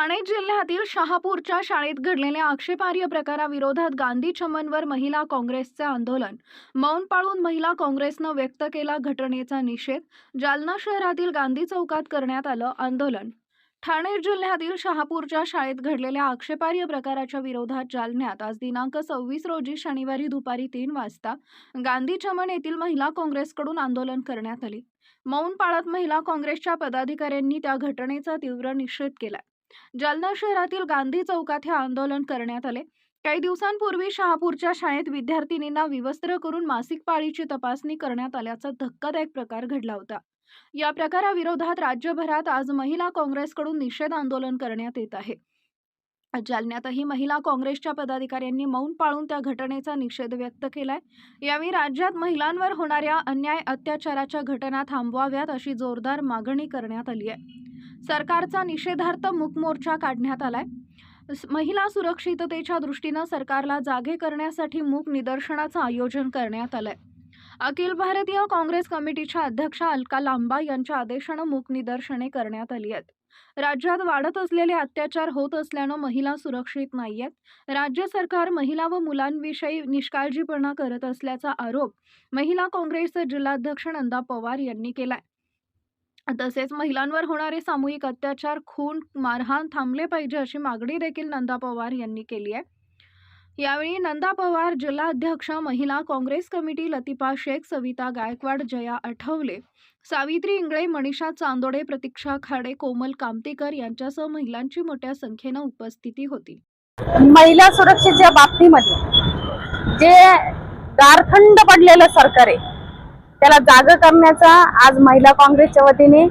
ठाणे जिल्ह्यातील शहापूरच्या शाळेत घडलेल्या आक्षेपार्ह प्रकाराविरोधात गांधी चमनवर महिला काँग्रेसचे आंदोलन. मौन पाळून महिला काँग्रेसनं व्यक्त केला घटनेचा निषेध. जालना शहरातील गांधी चौकात करण्यात आलं आंदोलन. ठाणे जिल्ह्यातील शहापूरच्या शाळेत घडलेल्या आक्षेपार्ह प्रकाराच्या विरोधात जालन्यात आज दिनांक सव्वीस रोजी शनिवारी दुपारी तीन वाजता गांधी चमन येथील महिला काँग्रेसकडून आंदोलन करण्यात आले. मौन पाळत महिला काँग्रेसच्या पदाधिकाऱ्यांनी त्या घटनेचा तीव्र निषेध केला. जालना शहरातील गांधी चौकात हे आंदोलन करण्यात आले. काही दिवसांपूर्वी शहापूरच्या शाळेत विद्यार्थिनींना विवस्त्र करून मासिक पाळीची तपासणी करण्यात आल्याचा धक्कादायक प्रकार घडला होता. या प्रकाराविरोधात राज्यभरात आज महिला काँग्रेसकडून निषेध आंदोलन करण्यात येत आहे. जालन्यातही महिला काँग्रेसच्या पदाधिकाऱ्यांनी मौन पाळून त्या घटनेचा निषेध व्यक्त केलाय. यावेळी राज्यात महिलांवर होणाऱ्या अन्याय अत्याचाराच्या घटना थांबवाव्यात अशी जोरदार मागणी करण्यात आली आहे. सरकारचा निषेधार्थ मूकमोर्चा काढण्यात आलाय. महिला सुरक्षिततेच्या दृष्टीनं सरकारला जागे करण्यासाठी मूक निदर्शनाचं आयोजन करण्यात आलंय. अखिल भारतीय काँग्रेस कमिटीच्या अध्यक्षा अलका लांबा यांच्या आदेशानं मूक निदर्शने करण्यात आली आहेत. राज्यात वाढत असलेले अत्याचार होत असल्यानं महिला सुरक्षित नाहीयेत. राज्य सरकार महिला व मुलांविषयी निष्काळजीपणा करत असल्याचा आरोप महिला काँग्रेसचे जिल्हाध्यक्ष नंदा पवार यांनी केलाय. तसेच महिलांवर होणारे सामूहिक अत्याचार खून मारहाण थांबले पाहिजे अशी मागणी देखील नंदा पवार यांनी केली आहे. यावेळी नंदा पवार जिल्हाध्यक्ष महिला काँग्रेस कमिटी लतिपा शेख सविता गायकवाड जया आठवले सावित्री इंगळे मनीषा चांदोडे प्रतीक्षा खाडे कोमल कामतेकर यांच्यासह महिलांची मोठ्या संख्येनं उपस्थिती होती. महिला सुरक्षेच्या बाबतीमध्ये जे गारखंड पडलेलं सरकार आहे त्याला जाग करण्याचा आज महिला काँग्रेसच्या वतीने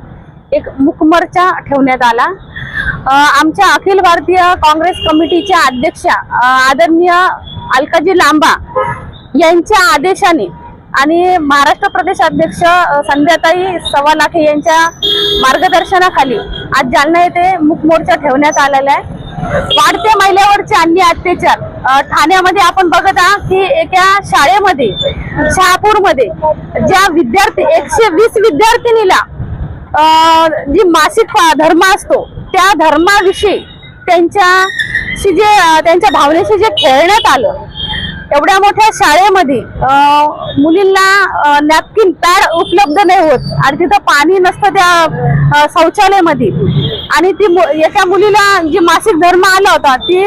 एक मुखमोर्चा ठेवण्यात आला. आमच्या अखिल भारतीय काँग्रेस कमिटीच्या अध्यक्षा आदरणीय अलकाजी लांबा यांच्या आदेशाने आणि महाराष्ट्र प्रदेश अध्यक्ष अ, संध्याताई सवालाखे यांच्या मार्गदर्शनाखाली आज जालना येथे मुखमोर्चा ठेवण्यात आलेला आहे. वाढत्या महिलावरचे अन्य अत्याचार ठाण्यामध्ये आपण बघत आहात की एका शाळेमध्ये शहापूरमध्ये ज्या विद्यार्थी एकशे वीस विद्यार्थिनीला जी मासिक धर्म असतो त्या धर्माविषयी त्यांच्याशी जे त्यांच्या भावनेशी जे खेळण्यात आलं एवढ्या मोठ्या शाळेमध्ये मुलींना नॅपकिन पॅड उपलब्ध नाही होत आणि तिथं पाणी नसतं त्या शौचालयामध्ये. आणि ती मु- एका मुलीला जी मासिक धर्म आला होता ती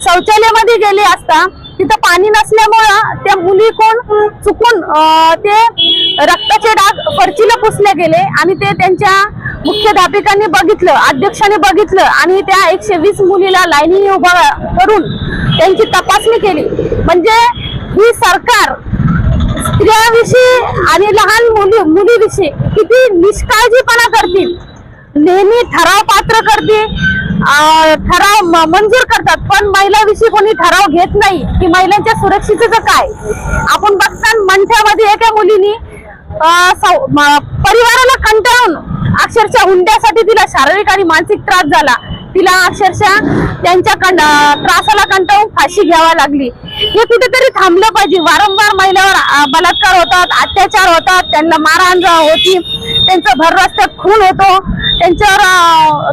शौचालयामध्ये गेले असता तिथं पाणी नसल्यामुळं त्या मुली कोण चुकून ते रक्ताचे डाग फरचीला पुसले गेले आणि ते त्यांच्या मुख्याध्यापिकांनी बघितलं अध्यक्षाने बघितलं आणि त्या एकशे वीस मुलीला लाईनीने उभा करून त्यांची तपासणी केली. म्हणजे ही सरकार स्त्रियाविषयी आणि लहान मुली मुलीविषयी किती निष्काळजीपणा करतील? नेहमी ठराव पात्र करते. ठराव म- मंजूर करतात पण महिलाविषयी कोणी ठराव घेत नाही. की महिलांच्या सुरक्षितेचं काय आपण बघता मंठ्यामध्ये एका मुलीनी म- परिवाराला कंटाळून अक्षरशः हुंड्यासाठी तिला शारीरिक आणि मानसिक त्रास झाला. तिला अक्षरशः त्यांच्या त्रासाला कंटाळून फाशी घ्यावा लागली. हे कुठेतरी थांबलं पाहिजे. वारंवार महिलावर बलात्कार होतात अत्याचार होतात त्यांना मारहाण जा- होती. त्यांचं भर रस्त्यात खून होतो. त्यांच्यावर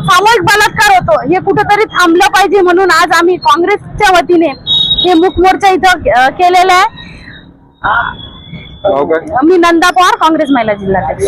सामूहिक बलात्कार होतो. हे कुठेतरी थांबलं पाहिजे म्हणून आज आम्ही काँग्रेसच्या वतीने हे मुख मोर्चा इथं केलेला आहे. काय मी नंदा पवार काँग्रेस महिला जिल्हाध्यक्ष.